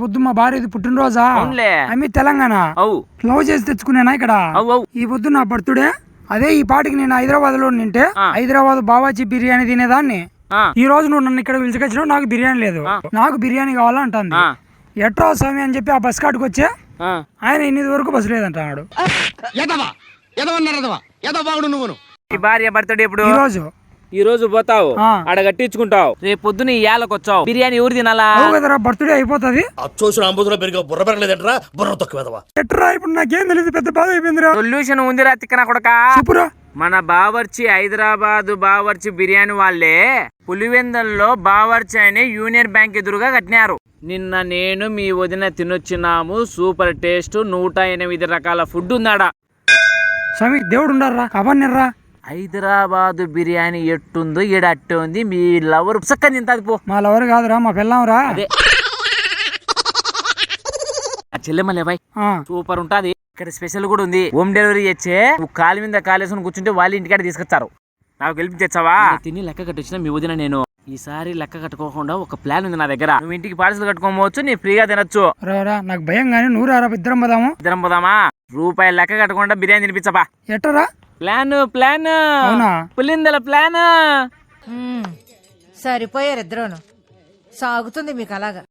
పొద్దు మా భార్యది పుట్టినరోజా. ఆమె తెలంగాణ. లవ్ చేసి తెచ్చుకునేనా ఇక్కడ? ఈ పొద్దు నా బర్త్డే. అదే ఈ పాటికి నేను హైదరాబాద్లో నింటే. హైదరాబాద్ బావాజీ బిర్యానీ తినేదాన్ని. ఆ, ఈ రోజు నువ్వు నన్ను ఇక్కడ పిలిచికొచ్చినావు నాకు బిర్యానీ లేదు. నాకు బిర్యానీ కావాలంటుంది. ఎట్రా స్వామి అని చెప్పి ఆ బస్ కాడికి వచ్చే? ఆ. ఆయన ఎనిమిది వరకు బస్సు లేదంటున్నాడు. ఎదవా? ఎదవన్నారు ఎదవా ఎదవ బాగుడు నువ్వును? ఈ భార్య బర్త్డే ఇప్పుడు ఈ రోజు. ఈ రోజు పోతావు. ఆడ కట్టించుకుంటావు. రేపు పొద్దున ఈ ఏళ్ళకి వచ్చావు. బిర్యానీ ఎవరు తినాలా? కదరా బర్త్డే అయిపోతుంది. అచ్చోసిన అంబుధులో పెరిగే బుర్ర పెరగలేదంటరా? బుర్ర తక్కువ ఎట్రా ఇప్పుడు నాకేం తెలియదు పెద్ద బాధ అయిపోయిందిరా. సొల్యూషన్ ఉందిరా తిక్కన కొడక. చెప్పురా. మన బావర్చి హైదరాబాద్ బావర్చి బిర్యానీ వాళ్ళే పులివెందల్లో బావర్చి అనే యూనియన్ బ్యాంక్ ఎదురుగా కట్టినారు. నిన్న నేను మీ వదిన తినొచ్చినాము సూపర్ టేస్ట్ నూట ఎనిమిది రకాల ఫుడ్ ఉందాడా. స్వామి దేవుడు ఉండారా అవన్నర్రా. హైదరాబాద్ బిర్యానీ ఎట్టుందో ఈడ అట్టే ఉంది. మీ లవర్ పుసక్కని తింటది పో. మా లవర్ కాదురా మా పిల్లంరా అదే. చెల్లెమ్మలే బాయ్. సూపర్ ఉంటది. ఇక్కడ స్పెషల్ కూడా ఉంది. హోమ్ డెలివరీ చేచ్చే నువ్వు కాలు మీద కాలేసుకుని కూర్చుంటే వాళ్ళ ఇంటికాడ తీసుకొచ్చారు నాకు గెలిపి తెచ్చావా తిని లెక్క కట్టొచ్చిన మీ వదిన నేను. ఈసారి లెక్క కట్టుకోకుండా ఒక ప్లాన్ ఉంది నా దగ్గర. నువ్వు ఇంటికి పార్సల్ కట్టుకోవచ్చు నీ ఫ్రీగా తినొచ్చు. నాకు భయం కానీ నువ్వు రారా ఇద్దరం పోదాము. ఇద్దరం పోదామా? రూపాయి లెక్క కట్టకుండా బిర్యానీ తినిపించబా. ఎట్టరా? Plan plan? పులిందల ప్లాన్. సరిపోయారు ఇద్దరును. సాగుతుంది మీకు అలాగా.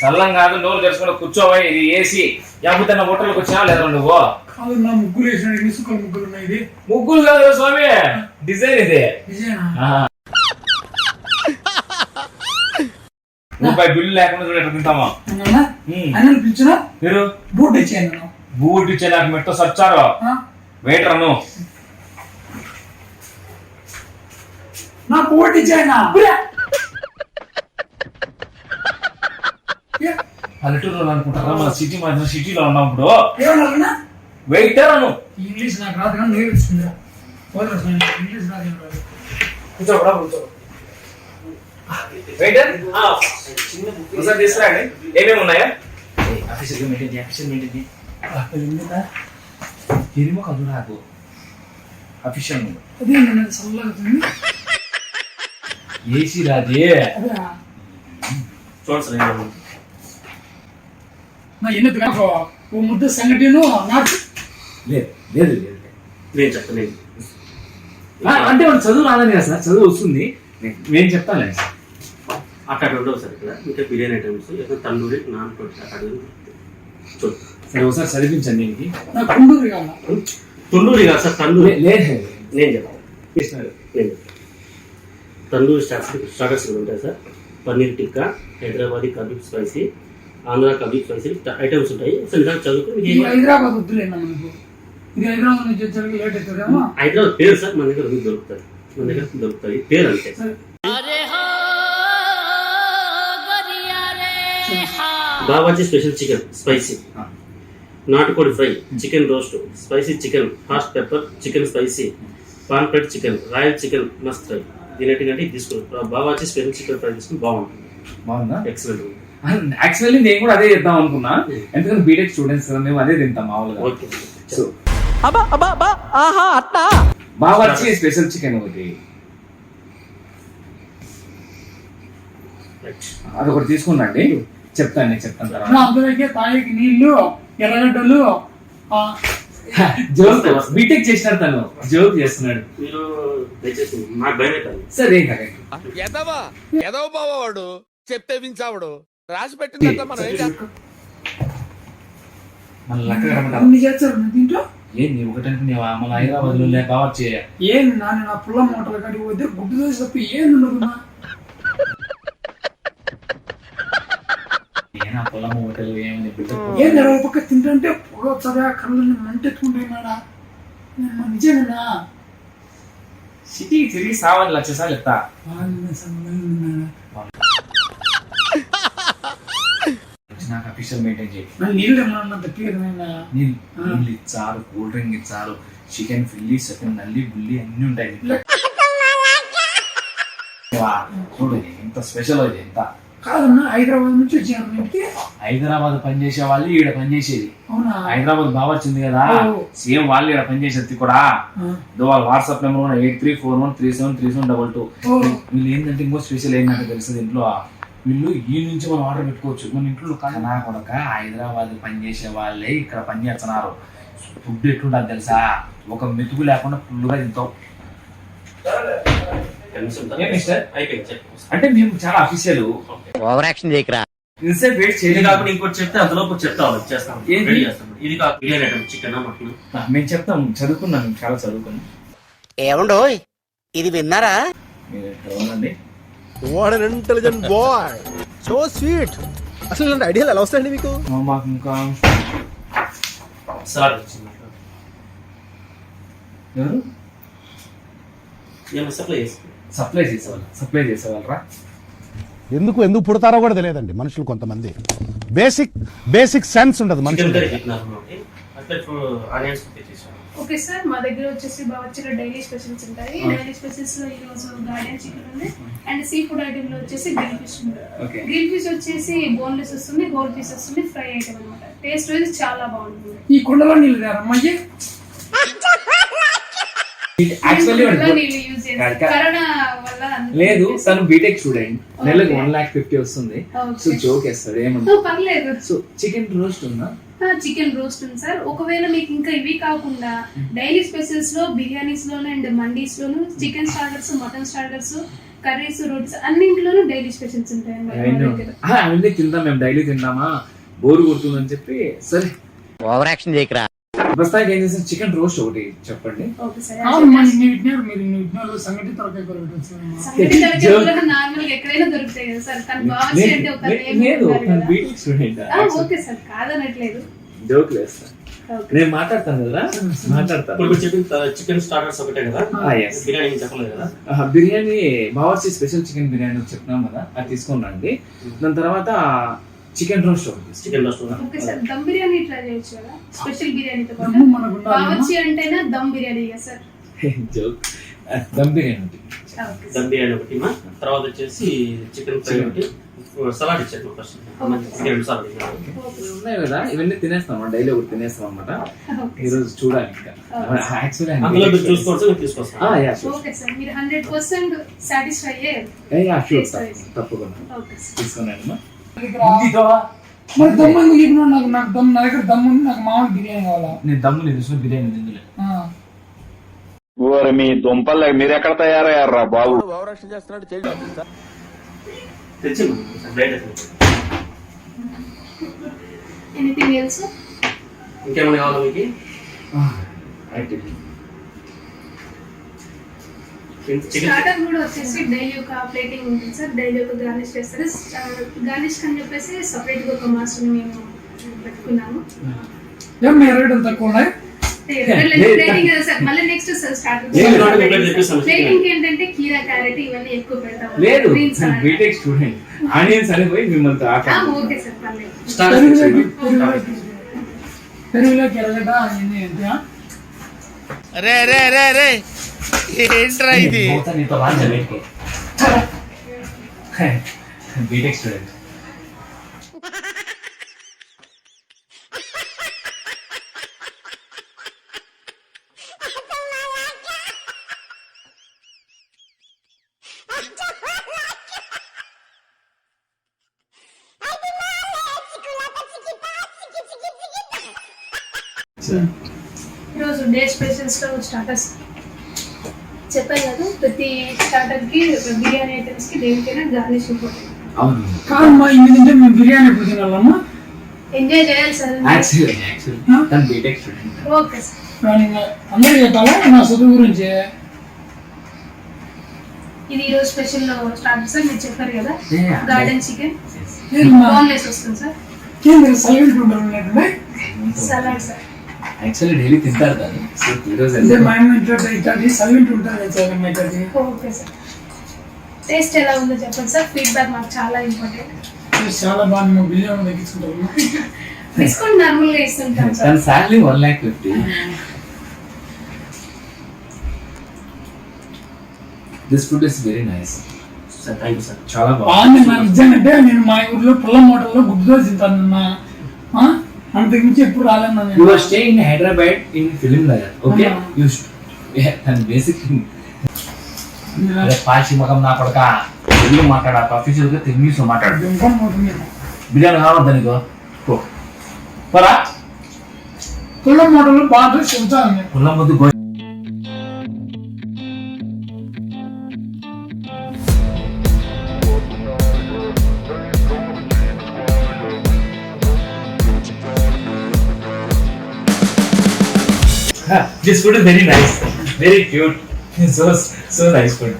సల్లం కాదు నోరు తెరుచుకుని కూర్చోవా ఇది ఏసీ. యాభై హోటల్కి వచ్చినా లేదా నువ్వు? కాదు నా ముగ్గులు వేసిన ముగ్గులు ఉన్నాయి ముగ్గులు కాదు స్వామి? డిజైన్ ఇది నిజమేనా? ఆ. రూపాయి బిల్లు లేకుండా చూడ ఎట్లా తింటామా. పిలిచినా? మీరు బూట్ ఇచ్చాను బూట్ ఇచ్చే నాకు మెట్ట సచ్చారు? వెయిటర్ అను. నా బూట్ ఇచ్చాయన పల్లెటూరులో అనుకుంటారా? మన సిటీ మాత్రం సిటీలో ఉన్నప్పుడు ఏమన్నా వెయిటర్ అను. ఇంగ్లీష్ నాకు రాదు కానీ స్వామి, ఇంగ్లీష్ రాదు రాదు. కూర్చో. ఒకసారి తీసుకురండి. ఏమేమి ఉన్నాయా? ఆఫీసర్ మెయింటైన్ ఆఫీసర్ మెయింటైన్ ఏందిరా? ఎనిమో కదు నాకు. అఫీషియల్ అదే నేను చల్లగా ఉంది. ఏసీ చూడండి నా ఓ ముద్ద సంగటిను నాకు. లేదు లేదు లేదు. నేను చెప్పలేదు. అంటే చదువు రాదని కదా సార్ చదువు వస్తుంది. నేను చెప్తాను సార్ అక్కడ ఉండవు సార్ ఇక్కడ. ఇంకా బిర్యానీ ఐటమ్స్ ఇక్కడ తందూరి నాన్ కొట్టి అక్కడ చూడు సరే ఒకసారి చదివించండి కావాలా కాదు సార్ తందూరి. లేదు నేను చెప్తాను నేను తందూరి స్టార్టర్స్ ఉంటాయి sir? Paneer tikka Hyderabadi kebab spicy Andhra kebab spicy items ఉంటాయి. అసలు నిజంగా చదువుకుని హైదరాబాద్ వద్దులేనా మనకు ఇది హైదరాబాద్ నుంచి వచ్చేసరికి లేట్ అవుతుందేమో హైదరాబాద్ పేరు సార్ మన దగ్గర దొరుకుతాయి. మన దగ్గర దొరుకుతాయి. పేరు అంతే. Babaji special chicken spicy. నాటుకోడి fry chicken roast spicy chicken hot pepper chicken spicy pan plate chicken royal chicken must fry. దీనికంటే తీసుకుని బాబాజీ స్పెషల్ చికెన్ ఫ్రై తీసుకుని బాగుంటుంది. బాగుందా? ఎక్సలెంట్ యాక్చువల్లీ నేను కూడా అదే చేద్దాం అనుకున్నా. ఎందుకంటే బీటెక్ స్టూడెంట్స్ కదా మేము అదే తింటాం మామూలుగా. ఓకే సో బాగా వచ్చి స్పెషల్ చికెన్ ఒకటి. అదొకటి తీసుకున్నాండి. చెప్తాను నేను చెప్తాను అందరికీ తాయికి నీళ్ళు ఎర్రగడ్డలు ఆ, జోక్ బీటెక్ చేసినాడు తను జోక్ చేస్తున్నాడు. సరే ఎదవా బావవాడు చెప్తే వించావుడు. రాసి పెట్టిందంతా మనం ఏం చేస్తాం? మన లెక్క కడమంటారు అన్ని చేస్తారు నా దీంట్లో? ఏంది ఒకటంటే నీవు మన హైదరాబాద్లో లేక ఏం నాన్న నా పుల్ల మూటలు కాడికి పోతే గుడ్డు దోశ తప్ప ఏం ఉండదు నా. నేను ఆ. పొలం? బిడ్డ ఏం ఇరవై పక్క తింటుంటే పొగ చదివా కళ్ళు మంటెత్తుకుంటే మేడా నేను నిజమేనా? సిటీ తిరిగి సావని లక్ష సార్లు ఎత్తా. నాకు అఫీషియల్ మెయింటైన్ చేయి. నీళ్ళు ఏమన్నా తప్పిగా నీళ్ళు ఇచ్చారు కూల్ డ్రింక్ ఇచ్చారు చికెన్ ఫిల్లి చికెన్ నల్లి బుల్లి అన్ని ఉంటాయి. చూడు ఎంత స్పెషల్ అది ఎంత కాదన్నా హైదరాబాద్ నుంచి ఇంటికి హైదరాబాద్ పనిచేసే వాళ్ళు ఈడ పనిచేసేది. అవునా? హైదరాబాద్ బాగా వచ్చింది కదా. సేమ్ వాళ్ళు ఈడ పనిచేసేది కూడా. వాళ్ళ WhatsApp number eight three four one three seven three seven double two. వీళ్ళు ఏంటంటే ఇంకో స్పెషల్ ఏంటంటే తెలుస్తుంది ఇంట్లో వీళ్ళు ఈ నుంచి మనం ఆర్డర్ పెట్టుకోవచ్చు. మన ఇంట్లో కన్నా కొడక హైదరాబాద్ పనిచేసే వాళ్ళే ఇక్కడ పని చేస్తున్నారు ఫుడ్ ఎట్లుంటుంది తెలుసా? ఒక మెతుకు లేకుండా ఫుల్గా తింటాం. అంటే మేము చాలా అఫీషియల్ ఓవర్ యాక్షన్ చేయకరా. ఇన్సెట్ వెయిట్ చేయలేదు. కాకుండా ఇంకోటి చెప్తే అంతలోపు చెప్తాం చేస్తాం ఏంటి? రెడీ చేస్తాం ఇది కాదు బిర్యానీ ఐటమ్ చికెన్ మటన్ మేము చెప్తాం. చదువుకున్నాం. చాలా చదువుకున్నాం. ఏమండో ఇది విన్నారా? What an intelligent boy so sweet అసలు ఇలాంటి ఐడియాలు ఎలా వస్తాయండి మీకు? మా- మాకు ఇంకా వచ్చింది. ఎవరు? ఏమైనా సప్లై చేస్తాం సప్లై చేసేవాళ్ళు సప్లై చేసేవాళ్ళరా? ఎందుకు ఎందుకు పుడతారో కూడా తెలియదండి మనుషులు కొంతమంది. బేసిక్ బేసిక్ సెన్స్ ఉండదు మనుషులు ఓకే సార్ మా దగ్గర వచ్చేసి బావచ్చిలో డైలీ స్పెషల్స్ ఉంటాయి. డైలీ స్పెషల్స్లో ఈ రోజు గార్డెన్ చికెన్ ఉంది. అండ్ సీ ఫుడ్ ఐటమ్లో వచ్చేసి గ్రిల్ ఫిష్ ఉంది ఓకే. గ్రిల్ ఫిష్ వచ్చేసి బోన్లెస్ వస్తుంది హోల్ పీస్ వస్తుంది ఫ్రై ఐటమ్ అనమాట టేస్ట్ వైజ్ చాలా బాగుంటుంది. ఈ కుండలో నీళ్ళు యాక్చువల్లీ. కరోనా లేదు. తను బీటెక్ స్టూడెంట్ నెలకు. వన్ లాక్ ఫిఫ్టీ వస్తుంది. సో జోక్ వేస్తాడు ఏమన్నా పర్లేదు. సో చికెన్ రోస్ట్ ఉందా? చికెన్ రోస్ట్ ఉంది సార్. ఒకవేళ మీకు ఇంకా ఇవి కాకుండా డైలీ స్పెషల్స్లో బిర్యానీస్ లోను and mandis loan chicken starters mutton starters curries rotis అన్నింటిలోనూ డైలీ స్పెషల్స్ ఉంటాయండి ఆ, అవన్నీ తిందాం మేము డైలీ తిందామా? బోరు కొడుతుందని చెప్పి సరే. ఓవర్ యాక్షన్ చేయకరా. ప్రస్తుతానికి ఏం చేసిన చికెన్ రోస్ట్ ఒకటి చెప్పండి. అవును ఇన్ని మీరు ఇన్ని కూర లేదు. BTech student. ఓకే సార్ కాదనట్లేదు. జోక్. నేను మాట్లాడతాను కదా మాట్లాడతాను. చెప్పిన చికెన్ స్టార్టర్స్ ఒకటే కదా? yes. బిర్యానీ చెప్పలేదు కదా? ఆ, బిర్యానీ బావర్చి స్పెషల్ చికెన్ బిర్యానీ చెప్తున్నాం కదా అది తీసుకొని రండి. దాని తర్వాత chicken roast. Chicken roast okay sir dum biryani try చేయొచ్చు కదా? స్పెషల్ బిర్యానీతో పాటు. దమ్ము మనకు ఉండాలి బావచ్చి అంటేనా దమ్ బిర్యానీ కదా సార్. జోక్ దమ్ బిర్యానీ ఒకటి. ఓకే దమ్ బిర్యానీ ఒకటి మా. తర్వాత వచ్చేసి చికెన్ ఫ్రై ఒకటి. సలాడ్ ఇచ్చారు ఫస్ట్ రెండు సలాడ్ ఉన్నాయి కదా? ఇవన్నీ తినేస్తాం డైలీ ఒకటి తినేస్తాం అనమాట ఈ రోజు చూడాలి ఇంకా. అందులో మీరు చూసుకోవచ్చు నేను తీసుకొస్తాను ఓకే సార్. మీరు హండ్రెడ్ పర్సెంట్ సాటిస్ఫై అయ్యారు తప్పకుండా. Okay sir. తీసుకున్నాను మరి దమ్ ఎందుకు చెప్పినావు నాకు నాకు దమ్ నా దగ్గర దమ్ ఉంది నాకు మామూలు బిర్యానీ కావాలా? నేను దమ్ము నేను తీసుకున్న బిర్యానీ తిందులే మీ దుంపలు మీరెక్కడ తయారయ్యారా బాబు? యాక్షన్ చేస్తున్నాడు చేయండి తెచ్చి బ్లైట్ ఎనీథింగ్ ఎల్స్ ఇంకేమైనా కావాలా మీకు? స్టార్టర్ కూడా వచ్చేసి డైలీ ఒక ప్లేటింగ్ ఉంటుంది సార్. డైలీ ఒక గార్నిష్ చేస్తారు గార్నిష్ అని చెప్పేసి సపరేట్గా ఒక మాస్టర్ మేము పెట్టుకున్నాము. రేట్ తక్కువ ఉన్నాయి లేదు. బీటెక్ స్టూడెంట్ ఆనియన్స్ అనిపోయి మిమ్మల్ని పెరుగులోకి ఆ? రే రే రే రే. ఏంట్రా ఇది నీతో బాగా బయటికి బీటెక్ స్టూడెంట్ ఈరోజు డే స్పెషల్స్లో స్టార్టర్స్ చెప్పాను కదా ప్రతి స్టార్టర్కి బిర్యానీ ఐటమ్స్కి దేనికైనా గార్నిష్ ఇంపార్టెంట్ అవును. కాదమ్మా ఇన్ని తింటే మేము బిర్యానీ ఎప్పుడు తినాలమ్మా? ఎంజాయ్ చేయాలి సార్. యాక్చువల్లీ యాక్చువల్లీ తను బీటెక్ స్టూడెంట్ ఓకే సార్. అందరూ చెప్పాలా? నా చదువు గురించి? ఇది ఈరోజు స్పెషల్ స్టార్టర్ సార్ మీరు చెప్పారు కదా. గార్డెన్ చికెన్ బోన్లెస్ వస్తుంది sir. Salad sir actually daily తింటారు దాన్ని. సో ఈరోజు అంటే మా అమ్మ ఇంట్లో ఇట్లాంటి సైలెంట్ ఉంటుంది సైలెంట్ ఇట్లాంటి ఓకే సార్. టేస్ట్ ఎలా ఉందో చెప్పండి సార్. ఫీడ్బ్యాక్ మాకు చాలా ఇంపార్టెంట్ చాలా బాగా మా బిర్యానీ తగ్గించుకుంటారు డిస్కౌంట్ నార్మల్గా ఇస్తుంటాం sir. Salary one lakh fifty. This food is very nice sir thank you sir. చాలా బాగుంది. నిజంగా. నేను మా ఊర్లో పుల్ల మూటల్లో గుడ్డు దోశ తింటానన్నా ఆ? అంతకుమించి ఎప్పుడు రాలేను you are staying in Hyderabad in Film Nagar okay. You basic పాచి ముఖం నా కొడక తెలుగు మాట్లాడాక అఫీషియల్గా ఇంగ్లీష్ మాట్లాడు. బిర్యానీ కావద్దా నీకు? పోరా. పుల్ల మూటలు బాగా చెబుతాను పుల్ల ముద్దు food is very nice, very cute. So so nice food.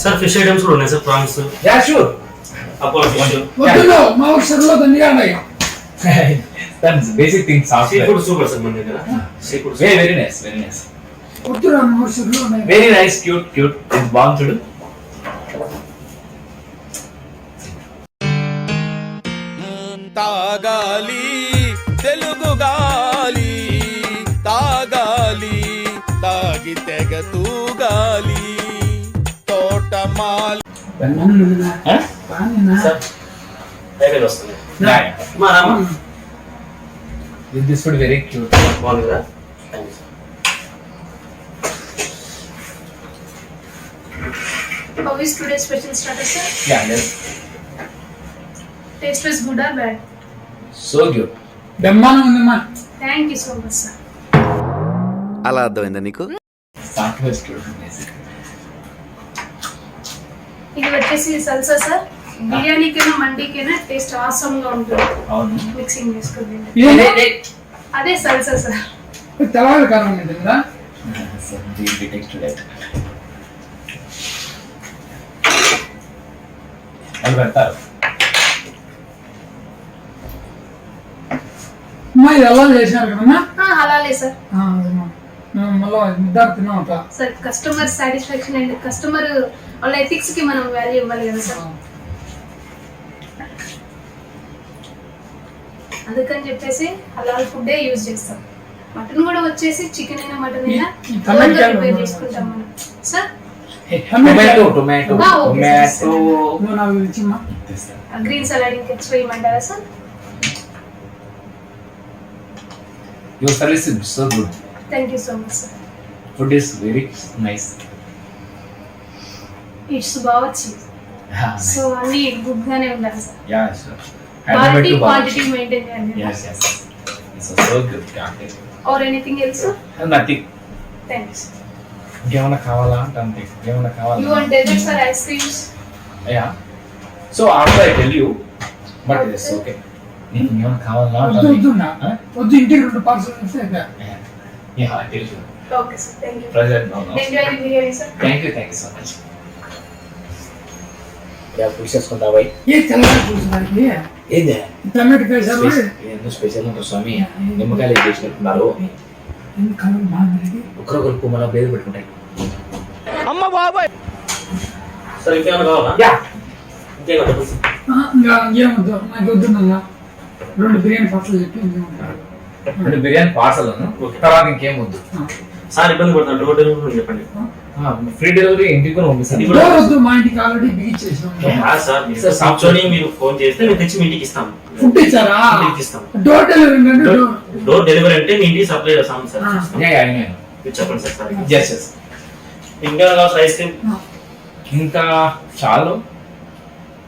Sir fish items కూడా ఉన్నాయి sir prawns Yeah, sure. Apollo fish వద్దులో మా ఊరు చెరువులో దండిగాడాయి That's basic things. సీ Software. ఫుడ్ సూపర్ సార్ మన దగ్గర sea food Very very nice, very nice. వద్దురా మా ఊరు nice, cute, cute. It's bomb to do. తాగాలి Telugu this food very cute. బాగుంది how is today special starter sir Yeah, yes. Taste was good or bad So cute. బ్రహ్మాండం ఉంది మా thank you so much sir అలా అర్థమైందా నీకు? Is cute. Basic. ఇది వచ్చేసి సల్సా సార్ బిర్యానీకైనా మండీకైనా టేస్ట్ ఆసమ్గా ఉంటుంది. మిక్సింగ్ చేసుకుంది? అదే సల్సా సార్ తెల్లవారు కారం ఉంది కదా So we we take today. వాళ్ళు పెడతారు. అమ్మా ఇది ఎలా చేశారు కదమ్మా? అలాగే సార్ మళ్ళీ నిద్ర తిన్నాం sir customer satisfaction and. Customer వాళ్ళ ఎథిక్స్కి మనం వాల్యూ ఇవ్వాలి కదా సార్ అందుకని చెప్పేసి హలాల్ ఫుడ్ యూజ్ చేస్తాం. మటన్ కూడా వచ్చేసి చికెన్ అయినా మటన్ అయినా ప్రిపేర్ ఉంది. చేసుకుంటాం మనం. Sir tomato tomato sir. Tomato green salad ఇంకా ఎక్స్ట్రా ఇవ్వమంటారా sir your service is so good thank you so much sir food is very nice it's Bawarchi so అన్ని గుడ్ గానే ఉండాలి. యా క్వాలిటీ క్వాంటిటీ మెయింటైన్ చేయాలి. Or anything else nothing. Thank you ఇంకేమైనా కావాలా అంటే అంతే ఇంకేమైనా యూ కావాలా want desserts or ice creams yeah so after I tell you but it's okay నీకు ఇంకేమైనా కావాలా వద్దు వద్దు? వద్దు ఇంటికి రెండు పార్సల్ ఇస్తే. Yeah I tell you okay sir thank you present no no enjoy the sir you you so much చేసుకుంటావా ఏ తెల్లవారు చూసినానికి ఏందే? స్పెషల్ ఉంటుంది స్వామి. నిమ్మకాయలు చేసినట్టున్నారు? ఒకరొకరు కుమ్మల పేరు పెట్టుకుంటాయి. సార్ ఇంకేమైనా కావాలా? యా. ఇంకేమైనా చెప్పండి సార్ ఆ, ఇంకా ఏమొద్దు నాకు వద్దు నల్లా రెండు బిర్యానీ పార్సల్ చెప్పి ఇంకేమొద్దు. అంటే బిర్యానీ పార్సల్ తర్వాత ఇంకేం వద్దు? సార్ ఇబ్బంది పడతాను డోర్ డెలివరీ చెప్పండి. ఫ్రీ డెలివరీ ఇంటికి కూడా పంపిస్తాను. డోర్ వద్దు మా ఇంటికి ఆల్రెడీ బిగించేసాం కాదు సార్ మీరు కూర్చొని మీరు ఫోన్ చేస్తే మేము తెచ్చి మీ ఇంటికి ఇస్తాం ఫుడ్ ఇచ్చారా? ఇస్తాం డోర్ డెలివరీ అంటే డోర్ డెలివరీ అంటే మీ ఇంటికి సప్లై చేస్తాం సార్. చెప్పండి సార్ సార్. ఎస్ ఎస్ కావాలి సార్ ఐస్ క్రీమ్? ఇంకా చాలు.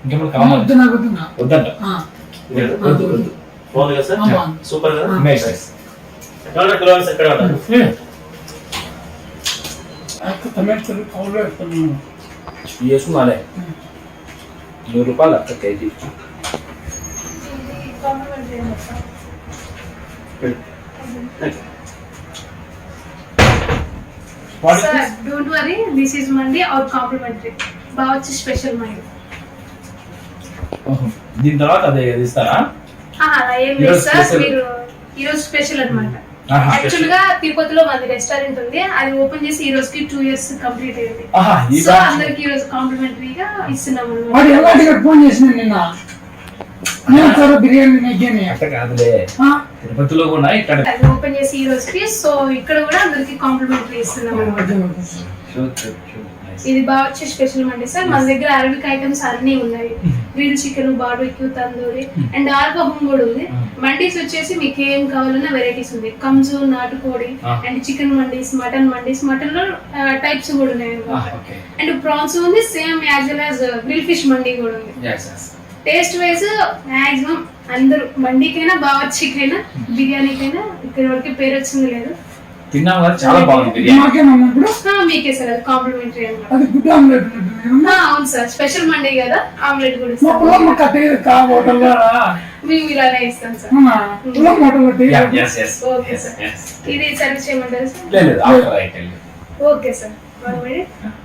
వద్దు కావాలి? నాకు వద్దు నా. వద్దంట. ఆ, వద్దు వద్దు. బాగుంది కదా సార్. సూపర్ కదా? కిలోమీటర్స్ ఎక్కడ ఉంటారు అక్క టమాటో కౌలు వేస్తున్నాను వేసుకున్నాలే నూరు రూపాయలు అక్క KG sir don't worry this is mandi or complimentary బాగా వచ్చి స్పెషల్ మండి దీని తర్వాత అదే ఇస్తారా అలా ఏం లేదు సార్. మీరు ఈరోజు స్పెషల్ అన్నమాట. ఆహా, యాక్చువల్గా తిరుపతిలో మాది రెస్టారెంట్ ఉంది. అది ఓపెన్ చేసి ఈ రోజుకి టూ ఇయర్స్ కంప్లీట్ అయింది. ఈ సో. అందరికి ఈ రోజు కాంప్లిమెంటరీగా ఇస్తున్నాము. వాడు ఫోన్ చేసిన నిన్న? తిరుపతిలో కూడా ఇక్కడ ఓపెన్ చేసి ఈ రోజుకి సో ఇక్కడ కూడా అందరికి కాంప్లిమెంటరీ ఇస్తున్నాం అనమాట ఇది బాగా వచ్చే స్పెషల్ మండి సార్. మన దగ్గర అరబిక్ ఐటమ్స్ అన్ని ఉన్నాయి. Grill chicken barbecue tandoori and ఆల్కహోమ్ కూడా ఉంది. మండీస్ వచ్చేసి మీకు ఏం కావాలన్నా వెరైటీస్ ఉంది. కంజు నాటుకోడి and chicken mandis mutton mandis మటన్లో టైప్స్ కూడా ఉన్నాయి. అన్నమాట అండ్ ప్రాన్స్ ఉంది same as well as grill fish mandi కూడా ఉంది. టేస్ట్ వైజ్ మాక్సిమం అందరూ మండీకైనా బావర్చికైనా బిర్యానీకైనా ఇక్కడ వరకు పేరు వచ్చింది లేదు. తిన్నాం కదా చాలా బాగుంది మీకే సార్ అది కాంప్లిమెంటరీ అన్నమాట అది గుడ్ ఆమ్లెట్ అవును సార్ స్పెషల్ మండే కదా ఆమ్లెట్ కూడా మేము ఇలానే ఇస్తాం సార్. ఇది సర్వ్ చేయమంటారు ఓకే సార్.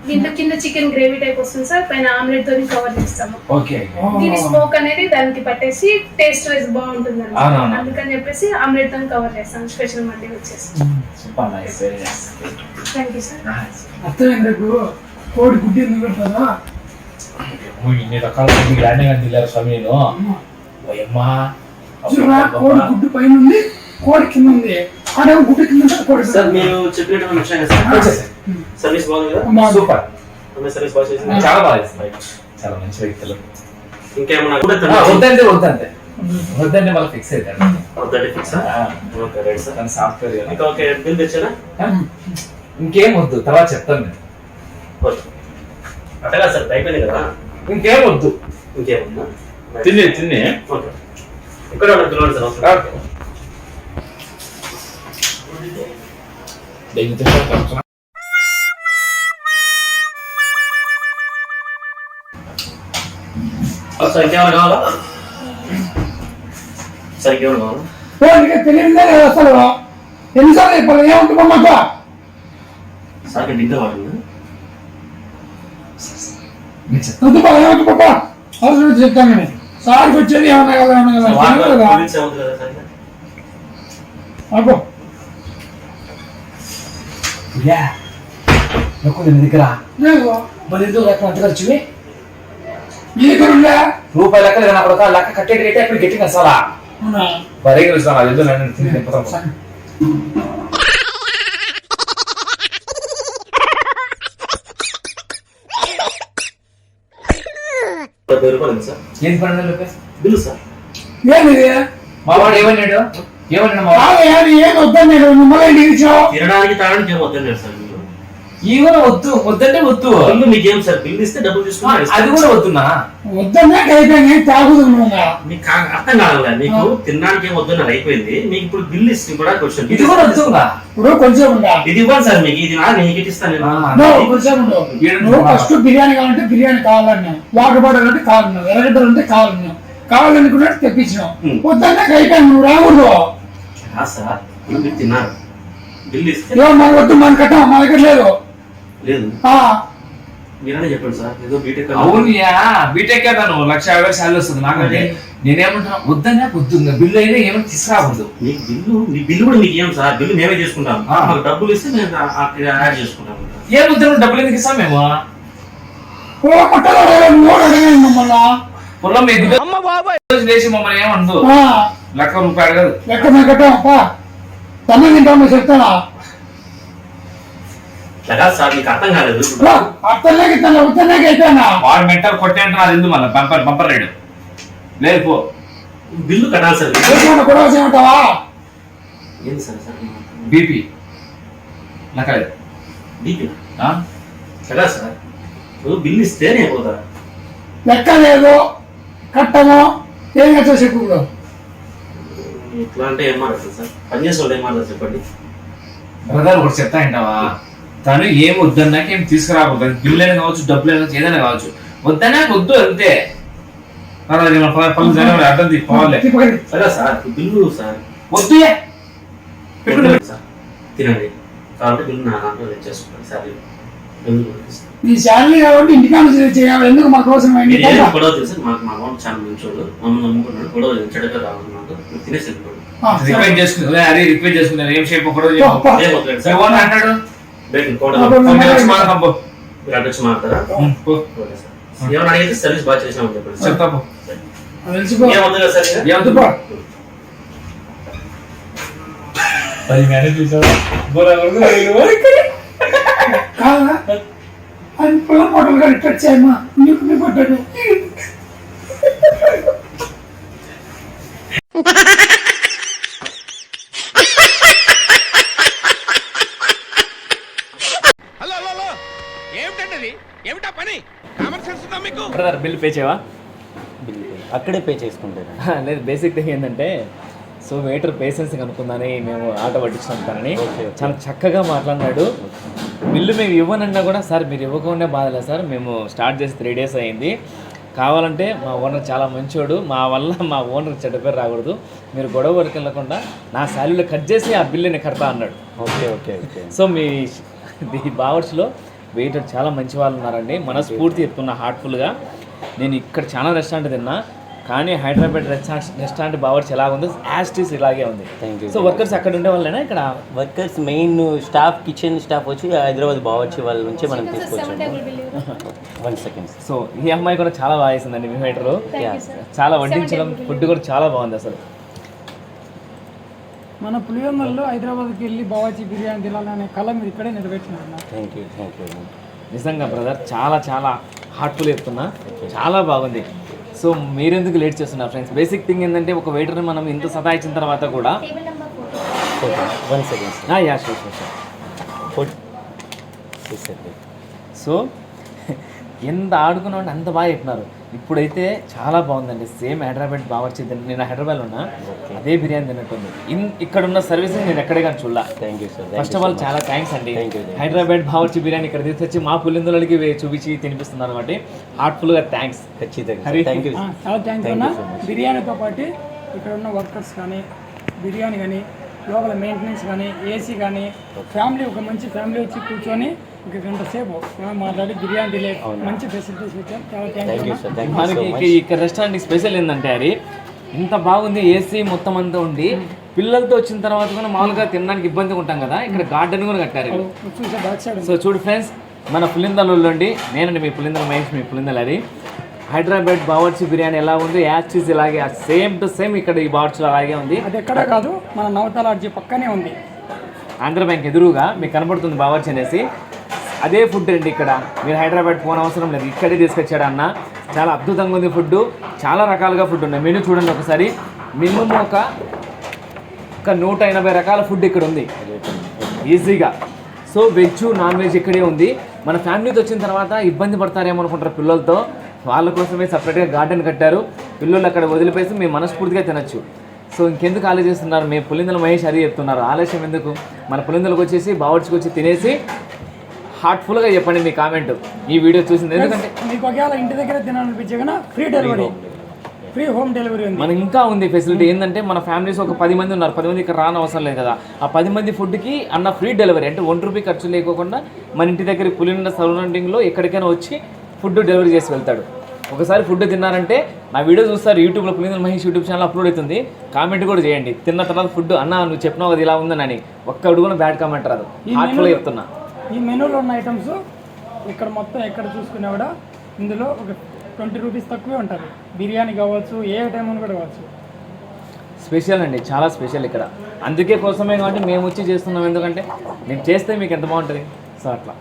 దీంట్లో కింద చికెన్ గ్రేవీ టైప్ వస్తుంది సార్ పైన ఆమ్లెట్ తోని కవర్ చేస్తాము. ఓకే. దీని స్మోక్ అనేది దానికి పట్టేసి టేస్ట్ వైజ్ బాగుంటుంది. అందుకని చెప్పేసి ఆమ్లెట్ తోని కవర్ చేస్తాం స్పెషల్ మండే వచ్చేసి థ్యాంక్ యూ సార్ అర్థమైంది కోడి గుడ్డి ఎందుకు పెడతారా ఇన్ని రకాల గ్రాండ్గా తిన్నారు స్వామి నేను. కోడి గుడ్డు పైన ఉంది కోడి కింద ఉంది. ఆడేమో గుడ్డు కింద కోడి సార్. మీరు చెప్పినట్టు విషయం కదా సార్ సర్వీస్ బాగుంది కదా. సూపర్. సర్వీస్ బాగా చేసింది చాలా బాగా చేస్తుంది చాలా మంచి వ్యక్తులు. ఇంకేమన్నా ఆ, వద్దంటే వద్దంటే. మళ్ళీ ఫిక్స్ అవుతాడు వద్దండి ఫిక్స్ ఓకే రైట్ సార్. తన సాఫ్ట్వేర్ ఇంకా ఓకే బిల్ తెచ్చారా? ఇంకేం వద్దు తర్వాత చెప్తాను నేను. అట్టగా సార్ అయిపోయింది కదా? ఇంకేం వద్దు. ఇంకేమన్నా తిని తిని. ఓకే. ఇక్కడ ఉన్న పిల్లలు సార్ ఓకే. సార్ ఇంకేమైనా కావాలా సార్ ఇంకేమైనా కావాలా కోడికి తెలియదే లేదు అసలు ఎన్నిసార్లు ఇప్పుడు ఏముంటుంది మాకు సార్ నేను చెప్తాను. వద్దు బాబా ఏమవుతుంది పాపా అవసరం చెప్తాను నేను. సార్కి వచ్చేది ఏమన్నా కదా ఏమన్నా కదా తెలియదు కదా. బిల్స్ ఏమవుతుంది కదా సార్ అబ్బో యా నాకు దీని దగ్గర లేదు మరి ఎందుకు ఖర్చువి మీ దగ్గర ఉందా రూపాయి లెక్క లేదా నాకు ఒక లెక్క కట్టేటి అయితే అప్పుడు గట్టిగా సాలా? అవునా? బరే కలుస్తాను అది ఎందుకు నన్ను తిని తిప్పుతాం పన్నెండు రూపాయలు బిల్లు సార్. ఏమిది మా వాడు ఏమన్నాడు? ఏమన్నాడు మా తినడానికి తాగడానికి ఏం సార్. ఈవెన వద్దు వద్దంటే వద్దు. బిల్లు మీకు ఏం సార్ బిల్లు ఇస్తే డబ్బులు తీసుకుని అది కూడా వద్దునా? వద్దన్నా అయిపోయింది తాగుదు నువ్వు మీకు అర్థం కాదు మీకు తినడానికి ఏం వద్దన్నారు అయిపోయింది. మీకు ఇప్పుడు బిల్లు ఇస్తే కూడా క్వశ్చన్ ఇది కూడా వద్దుగా? ఇప్పుడు కొంచెం ఉందా? ఇది ఇవ్వండి సార్ మీకు ఇది నా ఇటు ఇస్తాను నేను. ఫస్ట్ బిర్యానీ కావాలంటే బిర్యానీ కావాలన్నావు వాటర్ బాటిల్ అంటే కావాలన్నావు ఎర్రగడ్డలు అంటే కావాలన్నావు కావాలనుకున్నట్టు తెప్పించినావు. Hmm. వద్దన్నా అయిపోయింది నువ్వు రాకూడదు. సార్ మీరు తిన్నారు. బిల్లు ఇస్తే మన వద్దు మన కట్టం మా దగ్గర లేదు. లేదు. ఆ, మీరనే చెప్పండి సార్. ఏదో బీటెక్ అవునియా బీటెక్ అతను లక్ష యాభై సార్లు వస్తుంది నాకంటే. నేనేమంటున్నా వద్దన్నా వద్దు. బిల్లు అయినా ఏమైనా తీసుకురాకూడదు. మీకు బిల్లు మీ బిల్లు కూడా మీకు ఏం సార్. బిల్లు మేమే చేసుకుంటాం. మాకు డబ్బులు ఇస్తే మేము యాడ్ చేసుకుంటాం. ఏ వద్దు? డబ్బులు ఎందుకు ఇస్తాం మేము? పొలం మీకు రోజు లేచి మమ్మల్ని ఏమందు ఆ, లక్ష రూపాయలు కాదు. లెక్క మేము కట్టాం తమ్మి తింటాం చెప్తానా? కాదు సార్ మీకు అర్థం కాలేదు వాడు మెంటల్ కొట్టే అంటున్నారు ఎందుకు మళ్ళీ? బంపర్ బంపర్ రేడు. లేదు పో. బిల్లు కట్టాలి సార్. ఏంది సార్ సార్ బీపీ. లెక్కలేదు. బీపీ? కదా సార్. నువ్వు బిల్లు ఇస్తే నేను పోతా. లెక్క లేదు కట్టము. ఏం కట్టా చెప్పు ఇట్లా అంటే ఏం మాట్లాడుతుంది సార్? పని చేసే వాళ్ళు ఏం చెప్పండి? బ్రదర్ ఒకటి చెప్తా ఏంటావా తను ఏం వద్దన్నాక ఏం తీసుకురాకూడదు. బిల్లు అయినా కావచ్చు డబ్బులు అయినా కావచ్చు, ఏదైనా కావచ్చు. వద్దన్నా వద్దు అంతే. అది అర్థం తీసుకోవాలి. సరే సార్ బిల్లు సార్. వద్దు తినండి. కాబట్టి బిల్లు నా దాంట్లో తెచ్చేసుకుంటాను సార్. నీ శాలరీ కాబట్టి ఇంటికాడ చేయాలి. ఎందుకు మా కోసం గొడవ తెలుసు మాకు మా అమౌంట్ చాలా మమ్మల్ని నమ్ముకున్నాడు గొడవ చెడుగా మీరు తినేసి వెళ్ళిపోండి రిక్వెస్ట్ చేసుకున్నా అరే రిక్వెస్ట్ చేసుకున్నాను ఏం షేప్ ఒకటో పో, పో. ఏం వద్దులేండి సార్ ఏమన్నా అంటాడు బయట అప్పుడు కోటలో పంపి వచ్చి మాట్లాడతాం పో. మీరు అడ్డొచ్చి మాట్లాడతారా ఉం, పో. ఓకే సార్ ఏమైనా అడిగితే సర్వీస్ బాగా చేసినామని చెప్పండి సార్ చెప్తా పో అది తెలిసిపో ఏమవుతుంది కదా సార్ ఇక? వద్దుపో కాదా అది పుల్ల మోడల్ గా టచ్ చేయమ్మా నీకు నీ పడ్డాడు బిల్ పే చేయవా? అక్కడే పే చేసుకుంటాను. లేదు బేసిక్ థింగ్ ఏంటంటే సో వెయిటర్ పేషెన్స్ కనుక్కుందని మేము ఆటో పట్టించినాం తనని. చాలా చక్కగా మాట్లాడినాడు. బిల్లు మేము ఇవ్వనన్నా కూడా సార్ మీరు ఇవ్వకుండా బాధలేదు సార్ మేము స్టార్ట్ చేసి త్రీ డేస్ అయింది. కావాలంటే మా ఓనర్ చాలా మంచోడు మా వల్ల మా ఓనర్ చెడ్డ పేరు రాకూడదు. మీరు గొడవ వరకు వెళ్ళకుండా నా శాలరీలో కట్ చేసి ఆ బిల్లు నేను కడతా అన్నాడు. Okay okay okay. సో మీ ఈ బావర్స్లో వెయిటర్ చాలా మంచి వాళ్ళు ఉన్నారండి. మనస్ఫూర్తి చెప్తున్నా హార్ట్ఫుల్గా నేను ఇక్కడ చాలా రెస్టారెంట్ తిన్నా కానీ హైదరాబాద్ రెస్టారెంట్ రెస్టారెంట్ బావర్స్ ఎలా ఉందో యాస్టీస్ ఇలాగే ఉంది. థ్యాంక్ యూ సో వర్కర్స్ అక్కడ ఉండే వాళ్ళైనా ఇక్కడ? Workers main staff kitchen staff వచ్చి హైదరాబాద్ బావర్చి వాళ్ళ నుంచి మనం తీసుకొచ్చాము. వన్ సెకండ్ సో ఈ అమ్మాయి కూడా చాలా బాగా వేసిందండి మీ వెయిటర్ చాలా వడ్డించడం ఫుడ్ కూడా చాలా బాగుంది అసలు. మన పులివెందుల్లో హైదరాబాద్కి వెళ్ళి బావాచి బిర్యానీ తినాలనే కళ మీరు ఇక్కడే నెరవేర్చినారు థ్యాంక్ యూ థ్యాంక్ యూ నిజంగా బ్రదర్ చాలా చాలా హార్ట్ఫుల్ చెప్తున్నా. చాలా బాగుంది. సో మీరెందుకు లేట్ చేస్తున్నారు ఫ్రెండ్స్? బేసిక్ థింగ్ ఏంటంటే ఒక వెయిటర్ని మనం ఇంత సతాయించిన తర్వాత కూడా one second yeah sure sure sure food so ఎంత ఆడుకున్నామంటే అంత బాగా చెప్పినారు. ఇప్పుడైతే చాలా బాగుందండి. సేమ్ హైదరాబాద్ బావర్చి నేను హైదరాబాద్లో ఉన్నా. అదే బిర్యానీ తిన్నట్టుంది. ఇన్ ఇక్కడ ఉన్న సర్వీసింగ్ నేను ఎక్కడే కానీ చూడలా. Thank you sir first of all చాలా థ్యాంక్స్ అండి. హైదరాబాద్ బావర్చి బిర్యానీ ఇక్కడ తీసుకొచ్చి మా పులిందులకి చూపించి తినిపిస్తున్నారు కాబట్టి హార్ట్ఫుల్గా థ్యాంక్స్ ఖచ్చితంగా. థ్యాంక్ యూ చాలా థ్యాంక్స్. బిర్యానీతో పాటు ఇక్కడ ఉన్న వర్కర్స్ కానీ బిర్యానీ కానీ లోపల మెయింటెనెన్స్ కానీ ఏసీ కానీ ఫ్యామిలీ ఒక మంచి ఫ్యామిలీ వచ్చి కూర్చొని ఒక గంట సేపు మాట్లాడి బిర్యానీ మంచి ఫెసిలిటీస్ చాలా థ్యాంక్ యూ సార్ మనకి ఇక్కడ రెస్టారెంట్ స్పెషల్ ఏంటంటే అది ఇంత బాగుంది ఏసీ మొత్తం అంతా ఉండి పిల్లలతో వచ్చిన తర్వాత కూడా మామూలుగా తినడానికి ఇబ్బందిగా ఉంటాం కదా ఇక్కడ గార్డెన్ కూడా కట్టారు సో చూడు ఫ్రెండ్స్ మన పులిందలలో ఉండి నేనండి మీ పులిందల మహేష్ మీ పులిందల అది హైదరాబాద్ బావర్చి బిర్యానీ ఎలా ఉంది యాజ్ చీజ్ ఇలాగే సేమ్ టు సేమ్ ఇక్కడ ఈ బావర్చిలో అలాగే ఉంది. అది ఎక్కడ కాదు మన నవతాల పక్కనే ఉంది. ఆంధ్ర బ్యాంక్ ఎదురుగా మీకు కనపడుతుంది బావర్చి అనేసి. అదే ఫుడ్ అండి ఇక్కడ. మీరు హైదరాబాద్ పోన అవసరం లేదు. ఇక్కడే తీసుకొచ్చాడు అన్న చాలా అద్భుతంగా ఉంది ఫుడ్ చాలా రకాలుగా ఫుడ్ ఉన్నాయి. మెనూ చూడండి ఒకసారి. మినిమం ఒక ఒక నూట ఎనభై రకాల ఫుడ్ ఇక్కడ ఉంది. ఈజీగా సో వెజ్ నాన్ వెజ్ ఇక్కడే ఉంది. మన ఫ్యామిలీతో వచ్చిన తర్వాత ఇబ్బంది పడతారేమో అనుకుంటారు పిల్లలతో. వాళ్ళ కోసమే సపరేట్గా గార్డెన్ కట్టారు. పిల్లలు అక్కడ వదిలిపేసి మేము మనస్ఫూర్తిగా తినచ్చు. సో ఇంకెందుకు ఆలోచిస్తున్నారు? మేము పులిందల మహేష్ అది చెప్తున్నారు. ఆలస్యం ఎందుకు? మన పులిందలకు వచ్చేసి బావర్చికి వచ్చి తినేసి హార్ట్ఫుల్గా చెప్పండి మీ కామెంట్. ఈ వీడియో చూసింది. ఎందుకంటే మీకు ఒకవేళ ఇంటి దగ్గర తినాలనిపించే కన్నా free delivery free home delivery ఉంది. మనకి ఇంకా ఉంది ఫెసిలిటీ ఏంటంటే మన ఫ్యామిలీస్ ఒక పది మంది ఉన్నారు. పది మంది ఇక్కడ రాని అవసరం లేదు కదా. ఆ పది మంది ఫుడ్కి అన్న ఫ్రీ డెలివరీ అంటే వన్ రూపీ ఖర్చు లేకోకుండా మన ఇంటి దగ్గర పులిండ సరౌండింగ్లో ఎక్కడికైనా వచ్చి ఫుడ్ డెలివరీ చేసి వెళ్తాడు. ఒకసారి ఫుడ్ తిన్నారంటే నా వీడియో చూస్తారు. యూట్యూబ్లో పులిందల మహేష్ యూట్యూబ్ ఛానల్ అప్లోడ్ అవుతుంది. కామెంట్ కూడా చేయండి. తిన్న తర్వాత ఫుడ్ అన్న నువ్వు చెప్పినావు కదా ఇలా ఉందని ఒక్క అడుగున బ్యాడ్ కామెంట్ రాదు. హార్ట్ఫుల్గా చెప్తున్నా. ఈ మెనూలో ఉన్న ఐటమ్స్ ఇక్కడ మొత్తం ఎక్కడ చూసుకున్నా కూడా ఇందులో ఒక ట్వంటీ రూపీస్ తక్కువే ఉంటుంది బిర్యానీ కావచ్చు ఏ ఐటమ్ అని కూడా కావచ్చు. స్పెషల్ అండి చాలా స్పెషల్ ఇక్కడ. అందుకే కోసమే కాబట్టి మేము వచ్చి చేస్తున్నాం. ఎందుకంటే మేము చేస్తే మీకు ఎంత బాగుంటుంది? సో అట్లా.